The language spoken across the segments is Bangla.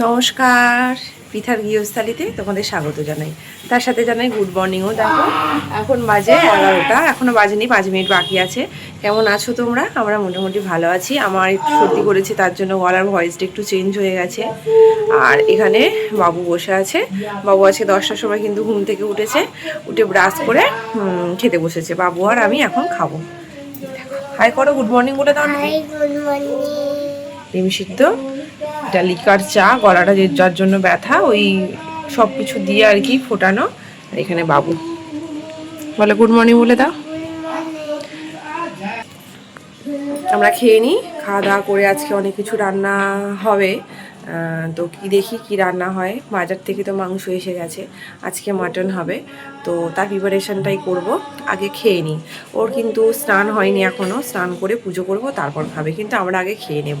নমস্কার পিঠার গৃহস্থালিতে তোমাদের স্বাগত জানাই। তার সাথে জানাই গুড মর্নিংও দেখো এখন বাজে এগারোটা এখনও বাজেনি পাঁচ মিনিট বাকি আছে। কেমন আছো তোমরা? আমরা মোটামুটি ভালো আছি। আমার একটু সর্দি করেছে তার জন্য গলার ভয়েসটা একটু চেঞ্জ হয়ে গেছে। আর এখানে বাবু বসে আছে। বাবু আজকে দশটার সময় কিন্তু ঘুম থেকে উঠেছে উঠে ব্রাশ করে খেতে বসেছে। বাবু আর আমি এখন খাব। হাই করো গুড মর্নিং বলে দাও হাই গুড মর্নিং ডিম সিদ্ধ এটা লিকার চা, গলাটা যে যার জন্য ব্যথা, ওই সব কিছু দিয়ে আর কি ফোটানো। আর এখানে বাবু। বলে, গুড মর্নিং বলে দাও। আমরা খেয়ে নিই। খাওয়া দাওয়া করে আজকে অনেক কিছু রান্না হবে। তো কি দেখি, কি রান্না হয়। বাজার থেকে তো মাংস এসে গেছে। আজকে মাটন হবে। তো তার প্রিপারেশনটাই করব। আগে খেয়ে নিই। ওর কিন্তু স্নান হয়নি এখনও স্নান করে পুজো করব, তারপর খাবে। কিন্তু আমরা আগে খেয়ে নেব।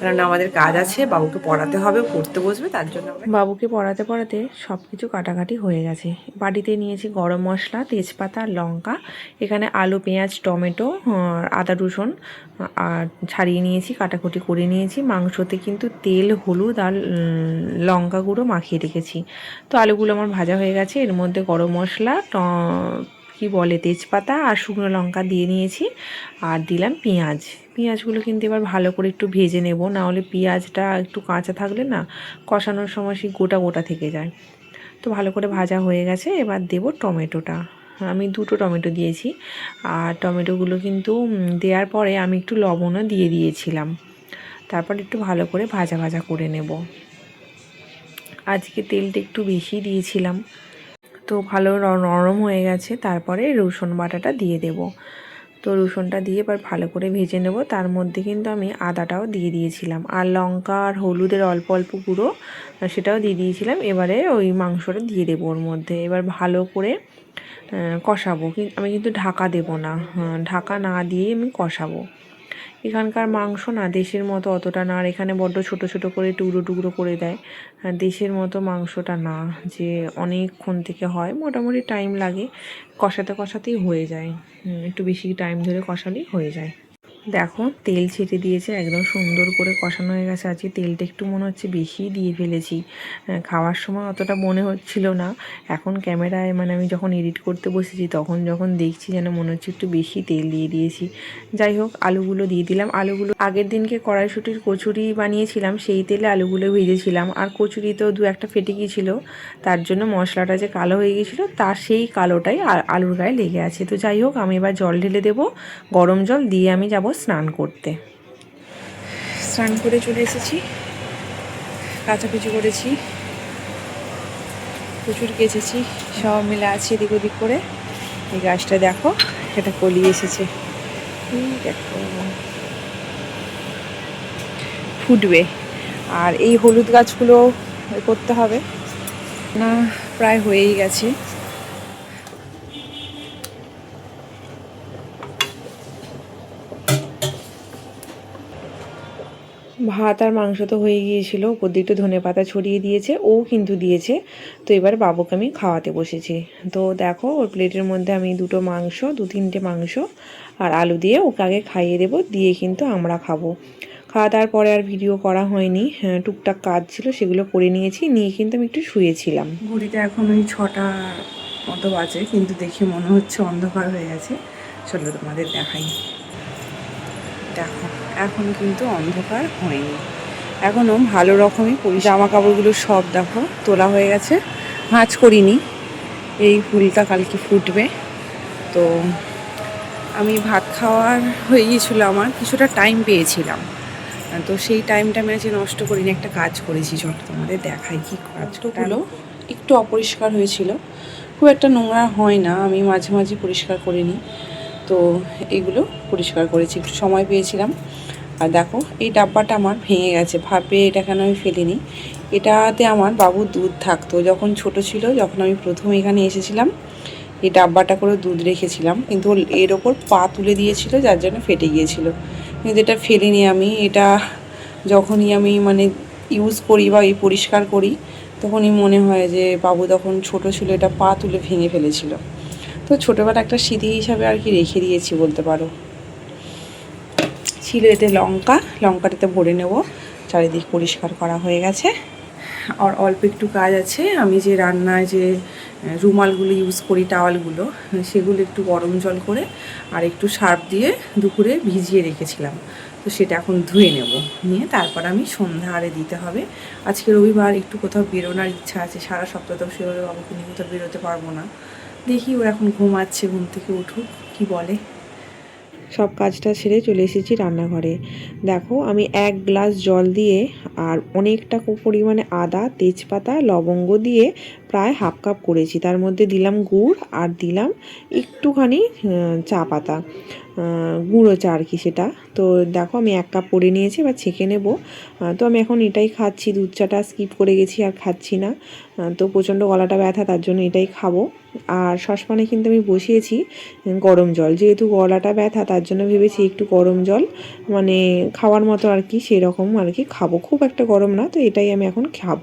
কারণ আমাদের কাজ আছে, বাবুকে পড়াতে হবে পড়তে বসবে, তার জন্য বাবুকে পড়াতে পড়াতে সব কিছু কাটাকাটি হয়ে গেছে। বাটিতে নিয়েছি গরম মশলা, তেজপাতা, লঙ্কা, এখানে আলু, পেঁয়াজ, টমেটো আদা রসুন, আর ছাড়িয়ে নিয়েছি, কাটাকুটি করে নিয়েছি। মাংসতে কিন্তু তেল, হলুদ আর লঙ্কা গুঁড়ো মাখিয়ে রেখেছি। তো আলুগুলো আমার ভাজা হয়ে গেছে, এর মধ্যে গরম মশলা কি বলে, তেজপাতা আর শুকনো লঙ্কা দিয়ে নিয়েছি আর দিলাম পেঁয়াজ। পেঁয়াজগুলো কিন্তু এবার ভালো করে একটু ভেজে নেব, না হলে পেঁয়াজটা একটু কাঁচা থাকলে না কষানোর সময় সেই গোটা গোটা থেকে যায়। তো ভালো করে ভাজা হয়ে গেছে, এবার দেব টমেটোটা। আমি দুটো টমেটো দিয়েছি আর টমেটোগুলো কিন্তু দেওয়ার পরে আমি একটু লবণও দিয়ে দিয়েছিলাম। তারপর একটু ভালো করে ভাজা ভাজা করে নেব। আজকে তেলটা একটু বেশি দিয়েছিলাম। তো ভালো নরম হয়ে গেছে তারপরে রসুন বাটাটা দিয়ে দেব। তো রসুনটা দিয়ে এবার ভালো করে ভেজে নেব তার মধ্যে কিন্তু আমি আদাটাও দিয়ে দিয়েছিলাম। আর লঙ্কা আর হলুদের অল্প অল্প গুঁড়ো সেটাও দিয়ে দিয়েছিলাম এবারে ওই মাংসটা দিয়ে দেবো ওর মধ্যে। এবার ভালো করে কষাবো। আমি কিন্তু ঢাকা দেব না হ্যাঁ, ঢাকা না দিয়েই আমি কষাবো। এখানকার মাংস না দেশের মতো অতটা না, আর এখানে বড্ড ছোট ছোট করে টুকরো টুকরো করে দেয়। দেশের মতো মাংসটা না, যে অনেকক্ষণ থেকে হয়, মোটামুটি টাইম লাগে। কষাতে কষাতেই হয়ে যায়। একটু বেশি টাইম ধরে কষালেই হয়ে যায়। দেখো, তেল ছেটে দিয়েছে, একদম সুন্দর করে কষানো হয়ে গেছে। আজকে তেলটা একটু মনে হচ্ছে বেশি দিয়ে ফেলেছি। খাওয়ার সময় অতটা মনে হচ্ছিল না। এখন ক্যামেরায় মানে আমি যখন এডিট করতে বসেছি, তখন যখন দেখছি যেন মনে হচ্ছে একটু বেশি তেল দিয়ে দিয়েছি। যাই হোক, আলুগুলো দিয়ে দিলাম। আলুগুলো আগের দিনকে কড়াইশুটির কচুরি বানিয়েছিলাম, সেই তেলে আলুগুলো ভেজেছিলাম। আর কচুরি তো দু একটা ফেটে গিয়েছিল তার জন্য মশলাটা যে কালো হয়ে গিয়েছিল তার সেই কালোটাই আলুর গায়ে লেগে আছে। তো যাই হোক, আমি এবার জল ঢেলে দেবো। গরম জল দিয়ে আমি যাব স্নান করতে। স্নান করে চলে এসেছি। কাচাকুচি করেছি। প্রচুর কেচেছি। সব মিলে আছে এদিক ওদিক করে। এই গাছটা দেখো, এটা কলি এসেছে। দেখো। ফুটবে। আর এই হলুদ গাছগুলো করতে হবে। না, প্রায় হয়েই গেছে। ভাত আর মাংস তো হয়ে গিয়েছিল। উপর দিয়ে একটু ধনে পাতা ছড়িয়ে দিয়েছে ও কিন্তু দিয়েছে। তো এবার বাবুকে আমি খাওয়াতে বসেছি। তো দেখো ওর প্লেটের মধ্যে আমি দুটো মাংস দু তিনটে মাংস আর আলু দিয়ে ওকে আগে খাইয়ে দেবো দিয়ে কিন্তু আমরা খাব। খাওয়া দাওয়ার পরে আর ভিডিও করা হয়নি। হ্যাঁ, টুকটাক কাজ ছিল সেগুলো করে নিয়েছি নিয়ে কিন্তু আমি একটু শুয়েছিলাম। ঘড়িতে এখন ওই ছটা মতো বাজে কিন্তু দেখে মনে হচ্ছে অন্ধকার হয়ে গেছে। চলো তোমাদের দেখাই। দেখো। এখন কিন্তু অন্ধকার হয়নি। এখনও ভালো রকমই পরি- জামা কাপড়গুলো সব দেখো তোলা হয়ে গেছে। ভাঁজ করিনি। এই ফুলটা কালকে ফুটবে। তো আমি ভাত খাওয়ার হয়ে গিয়েছিল আমার কিছুটা টাইম পেয়েছিলাম। তো সেই টাইমটা আমি আজকে নষ্ট করিনি একটা কাজ করেছি চট তোমাদের দেখাই কি কাজগুলো একটু অপরিষ্কার হয়েছিল। খুব একটা নোংরা হয় না আমি মাঝে মাঝে পরিষ্কার করে নিই। তো এগুলো পরিষ্কার করেছি, একটু সময় পেয়েছিলাম। আর দেখো, এই ডাব্বাটা আমার ভেঙে গেছে ভাবে এটা কেন আমি ফেলিনি? এটাতে আমার বাবু দুধ থাকতো, যখন ছোট ছিল, যখন আমি প্রথম এখানে এসেছিলাম, এই ডাব্বাটা করে দুধ রেখেছিলাম। কিন্তু এর ওপর পা তুলে দিয়েছিল, যার জন্য ফেটে গিয়েছিল। কিন্তু এটা ফেলিনি আমি, এটা যখনই আমি মানে ইউজ করি বা এই পরিষ্কার করি, তখনই মনে হয় যে বাবু তখন ছোট ছিল, এটা পা তুলে ভেঙে ফেলেছিল। তো ছোটোবেলা একটা স্মৃতি হিসাবে আর কি রেখে দিয়েছি বলতে পারো। ছিল এতে লঙ্কা, লঙ্কাটাতে ভরে নেব। চারিদিক পরিষ্কার করা হয়ে গেছে। আর অল্প একটু কাজ আছে। আমি যে রান্নায় যে রুমালগুলো ইউজ করি, টাওয়ালগুলো, সেগুলো একটু গরম জল করে আর একটু সার্ফ দিয়ে দুপুরে ভিজিয়ে রেখেছিলাম। তো সেটা এখন ধুয়ে নেব। নিয়ে তারপর আমি সন্ধ্যা আরে দিতে হবে। আজকে রবিবার, একটু কোথাও বেরোনোর ইচ্ছা আছে। সারা সপ্তাহ তো সেভাবে বাবুকে কোথাও বেরোতে পারব না। দেখি ও এখন ঘুমাচ্ছে, ঘুম থেকে উঠুক, কি বলে। সব কাজটা সেরে চলে এসেছি রান্নাঘরে। দেখো, আমি এক গ্লাস জল দিয়ে আর অনেকটা পরিমাণে আদা, তেজপাতা, লবঙ্গ দিয়ে প্রায় হাফ কাপ করেছি। তার মধ্যে দিলাম গুড় আর দিলাম একটুখানি চা পাতা। গুঁড়ো চা আর কি সেটা। তো দেখো আমি এক কাপ পরে নিয়েছি, এবার ছেঁকে নেব। তো আমি এখন এটাই খাচ্ছি, দুধ চাটা স্কিপ করে গেছি আর খাচ্ছি না। তো প্রচণ্ড গলাটা ব্যথা, তার জন্য এটাই খাব। আর সসপ্যানে কিন্তু আমি বসিয়েছি গরম জল। যেহেতু গলাটা ব্যথা, তার জন্য ভেবেছি একটু গরম জল মানে খাওয়ার মতো আর কি সেরকম আর কি খাব। খুব একটা গরম না, তো এটাই আমি এখন খাব।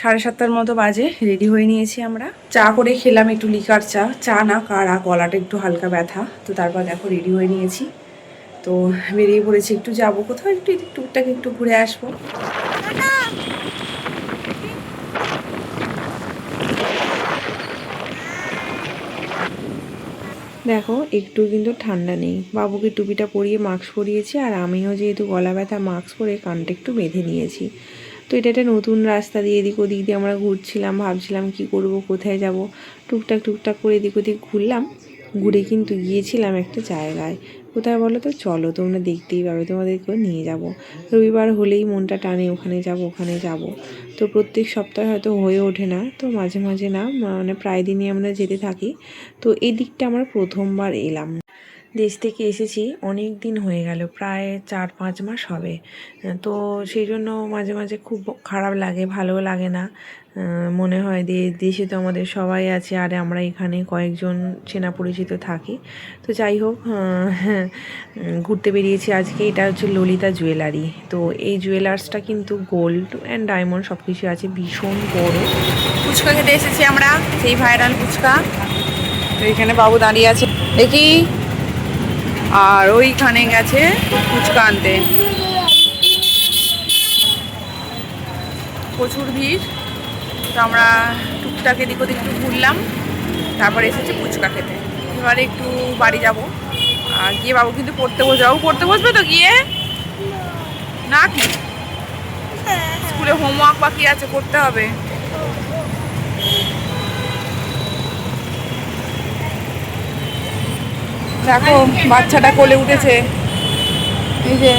সাড়ে সাতটার মতো বাজে রেডি হয়ে নিয়েছি আমরা। চা করে খেলাম একটু লিকার চা। চা না, কারা, গলাটা একটু হালকা ব্যথা। তো তারপর দেখো রেডি হয়ে নিয়েছি। তো বেরিয়ে পড়েছি একটু যাব কোথাও, একটু টুকটাক একটু ঘুরে আসব। দেখো, একটু কিন্তু ঠান্ডা নেই। বাবুকে টুপিটা পরিয়ে মাস্ক পরিয়েছি, আর আমিও যেহেতু গলা ব্যথা, মাস্ক পরে কানটা একটু বেঁধে নিয়েছি। তো এটা একটা নতুন রাস্তা দিয়ে এদিক ওদিক দিয়ে আমরা ঘুরছিলাম, ভাবছিলাম কি করব, কোথায় যাব। টুকটাক টুকটাক করে এদিক ওদিক ঘুরলাম। ঘুরে কিন্তু গিয়েছিলাম একটা জায়গায়। কোথায় বলো তো? চলো, তোমরা দেখতেই পাবে, তোমাদেরকেও নিয়ে যাব। রবিবার হলেই মনটা টানে, ওখানে যাব ওখানে যাব। তো প্রত্যেক সপ্তাহে হয়তো হয়ে ওঠে না, তো মাঝে মাঝে না মানে প্রায় দিনই আমরা যেতে থাকি। তো এই দিকটা আমরা প্রথমবার এলাম। দেশ থেকে এসেছি, অনেক দিন হয়ে গেল, প্রায় চার পাঁচ মাস হবে। তো সেই জন্য মাঝে মাঝে খুব খারাপ লাগে ভালো লাগে না। মনে হয় যে দেশে তো আমাদের সবাই আছে, আর আমরা এখানে কয়েকজন চেনা পরিচিত থাকি। তো যাই হোক ঘুরতে বেরিয়েছি আজকে, এটা হচ্ছে ললিতা জুয়েলারি। তো এই জুয়েলার্সটা কিন্তু গোল্ড অ্যান্ড ডায়মন্ড সব কিছু আছে, ভীষণ বড়। ফুচকা খেতে এসেছি আমরা, সেই ভাইরাল ফুচকা। তো এখানে বাবু দাঁড়িয়ে আছে। দেখি। আর ওইখানে গেছে ফুচকা আনতে। প্রচুর ভিড়। তো আমরা টুকটাক এদিক ওদিক একটু ঘুরলাম তারপরে এসেছি ফুচকা খেতে। এবারে একটু বাড়ি যাব। আর গিয়ে বাবু কিন্তু পড়তে বসে পড়তে বসবে তো গিয়ে? না কি স্কুলে হোমওয়ার্ক বাকি আছে করতে হবে। দেখো বাচ্চাটা কোলে উঠেছে। এই যে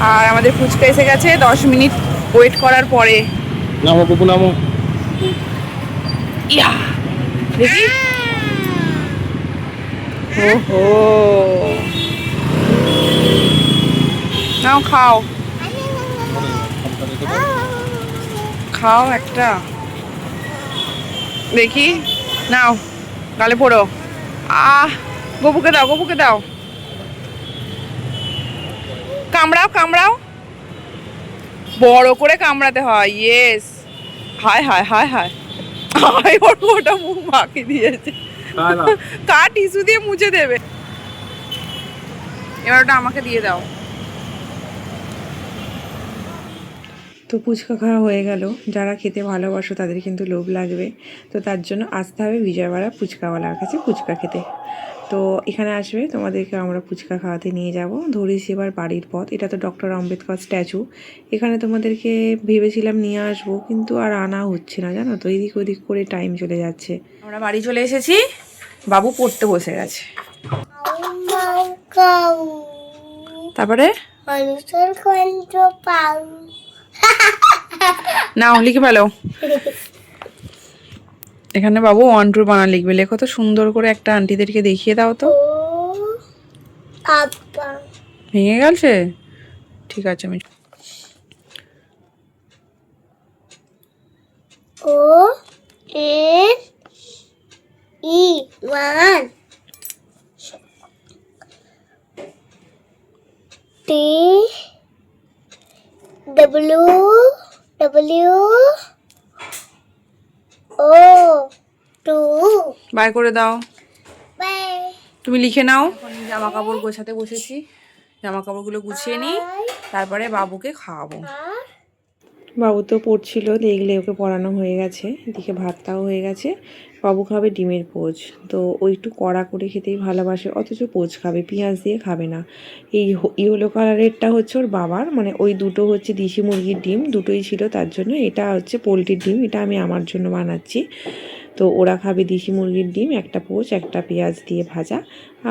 আর আমাদের ফুচকা এসে গেছে দশ মিনিট ওয়েট করার পরে। নামো। ইয়া। দেখি। ওহো। নাও খাও। খাও একটা। দেখি। নাও গালে পড়ো। আহ। গবুকে দাও গবুকে দাও। কামড়াও কামড়াও। বড় করে কামড়াতে হয় ইয়েস হায় হায় হায় হায়। হায় ওর ওটা মুখ মাকে দিয়েছে। কা টিস্যু দিয়ে মুছে দেবে? এবার ওটা আমাকে দিয়ে দাও। তো ফুচকা খাওয়া হয়ে গেল। যারা খেতে ভালোবাসো তাদের কিন্তু লোভ লাগবে। তো তার জন্য আসতে হবে বিজয়বাড়া ফুচকাওয়ালার কাছে ফুচকা খেতে। তো এখানে আসবে তোমাদেরকে আমরা ফুচকা খাওয়াতে নিয়ে যাব। ধরি সেবার বাড়ির পথ। এটা তো ডক্টর আম্বেদকর স্ট্যাচু। এখানে তোমাদেরকে ভেবেছিলাম নিয়ে আসব কিন্তু আর আনা হচ্ছে না। জানো তো এদিক ওদিক করে টাইম চলে যাচ্ছে। আমরা বাড়ি চলে এসেছি। বাবু পড়তে বসে গেছে। তারপরে? নাও, লিখে ফেলো। এখানে বাবু ওয়ান টু বানা লিখবে। লেখো তো সুন্দর করে একটা আন্টিদেরকে দেখিয়ে দাও তো। ভেঙে গেছে? ঠিক আছে, আমি ও A E one T W W O two bye করে দাও। বাই তুমি লিখে নাও। জামা কাপড় গোছাতে বসেছি। জামা কাপড়গুলো গুছিয়ে নিই। তারপরে বাবুকে খাওয়াবো। বাবু তো পড়ছিল, দেখলে ওকে পড়ানো হয়ে গেছে, এদিকে ভাতটাও হয়ে গেছে। বাবু খাবে ডিমের পোচ, তো ও একটু কড়া করে খেতেই ভালোবাসে, অথচ পোচ খাবে, পেঁয়াজ দিয়ে খাবে না। এই ইয়েলো কালারেরটা হচ্ছে ওর বাবার মানে ওই দুটো হচ্ছে দেশি মুরগির ডিম, দুটোই ছিল তার জন্য, এটা হচ্ছে পোলট্রির ডিম, এটা আমি আমার জন্য বানাচ্ছি। তো ওরা খাবে দেশি মুরগির ডিম, একটা পোচ, একটা পেঁয়াজ দিয়ে ভাজা,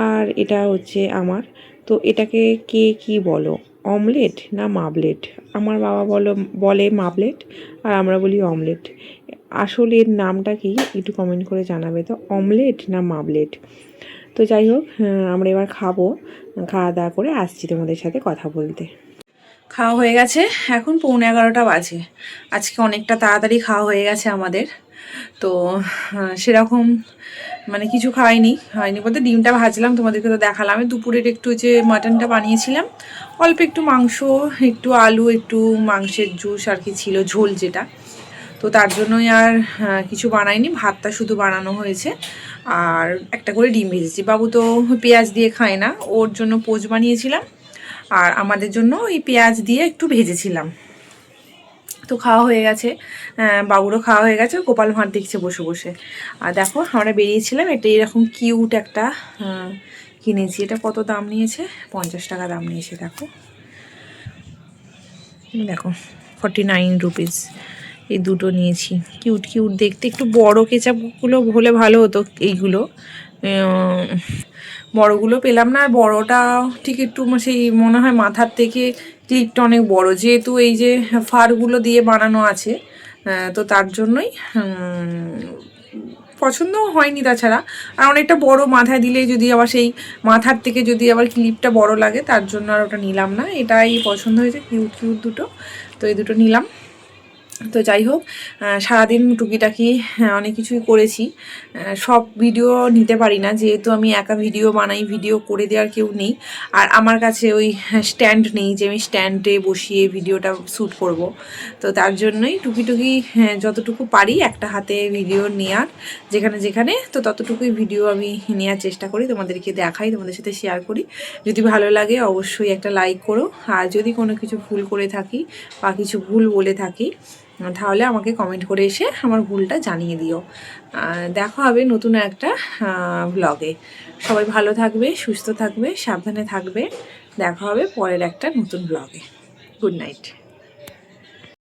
আর এটা হচ্ছে আমার। তো এটাকে কে কি বলো? অমলেট না মাবলেট? আমার বাবা বলো, বলে মাবলেট, আর আমরা বলি অমলেট। আসলে এর নামটা কি? একটু কমেন্ট করে জানাবে তো। অমলেট না মাবলেট? তো যাই হোক আমরা এবার খাব। খাওয়া দাওয়া করে আসছি তোমাদের সাথে কথা বলতে। খাওয়া হয়ে গেছে। এখন পৌনে এগারোটা বাজে। আজকে অনেকটা তাড়াতাড়ি খাওয়া হয়ে গেছে আমাদের। তো সেরকম মানে কিছু খাইনি। হয়নি বলতে ডিমটা ভাজলাম, তোমাদেরকে তো দেখালাম। দুপুরের একটু যে মাটনটা বানিয়েছিলাম অল্প একটু মাংস, একটু আলু, একটু মাংসের জুস আর কি ছিল, ঝোল যেটা। তো তার জন্যই আর কিছু বানাইনি, ভাতটা শুধু বানানো হয়েছে। আর একটা করে ডিম ভেজেছি। বাবু তো পেঁয়াজ দিয়ে খায় না, ওর জন্য পোচ বানিয়েছিলাম। আর আমাদের জন্য ওই পেঁয়াজ দিয়ে একটু ভেজেছিলাম। তো খাওয়া হয়ে গেছে। বাবুরও খাওয়া হয়ে গেছে, গোপাল ভাঁড় দেখছে বসে বসে। আর দেখো, আমরা বেরিয়েছিলাম, এটা এরকম কিউট একটা কিনেছি। এটা কত দাম নিয়েছে? পঞ্চাশ টাকা দাম নিয়েছে, দেখো। দেখো ফর্টি নাইন রুপিস এই দুটো নিয়েছি। কিউট কিউট দেখতে একটু বড় কেচাপগুলো হলে ভালো হতো এইগুলো। বড়গুলো পেলাম না আর বড়টা ঠিক একটু সেই মনে হয় মাথার থেকে ক্লিপটা অনেক বড়। যেহেতু এই যে ফারগুলো দিয়ে বানানো আছে তো তার জন্যই উম, পছন্দ হয়নি তাছাড়া। আর অনেকটা বড় মাথায় দিলে যদি আবার সেই মাথার থেকে যদি আবার ক্লিপটা বড় লাগে তার জন্য আর ওটা নিলাম না। এটাই পছন্দ হয়েছে কিউট কিউট দুটো। তো এই দুটো নিলাম। তো যাই হোক সারাদিন টুকিটাকি হ্যাঁ, অনেক কিছুই করেছি। সব ভিডিও নিতে পারি না যেহেতু আমি একা ভিডিও বানাই ভিডিও করে দেওয়ার কেউ নেই। আর আমার কাছে ওই স্ট্যান্ড নেই যে আমি স্ট্যান্ডে বসিয়ে ভিডিওটা শ্যুট করব। তো তার জন্যই টুকি টুকি হ্যাঁ, যতটুকু পারি একটা হাতে ভিডিও নেওয়ার যেখানে যেখানে তো ততটুকুই ভিডিও আমি নেওয়ার চেষ্টা করি তোমাদেরকে দেখাই তোমাদের সাথে শেয়ার করি। যদি ভালো লাগে অবশ্যই একটা লাইক করো। আর যদি কোনো কিছু ভুল করে থাকি বা কিছু ভুল বলে থাকি তাহলে আমাকে কমেন্ট করে এসে আমার ভুলটা জানিয়ে দিও। দেখা হবে নতুন একটা ব্লগে সবাই ভালো থাকবে, সুস্থ থাকবে, সাবধানে থাকবে। দেখা হবে পরের একটা নতুন ব্লগে গুড নাইট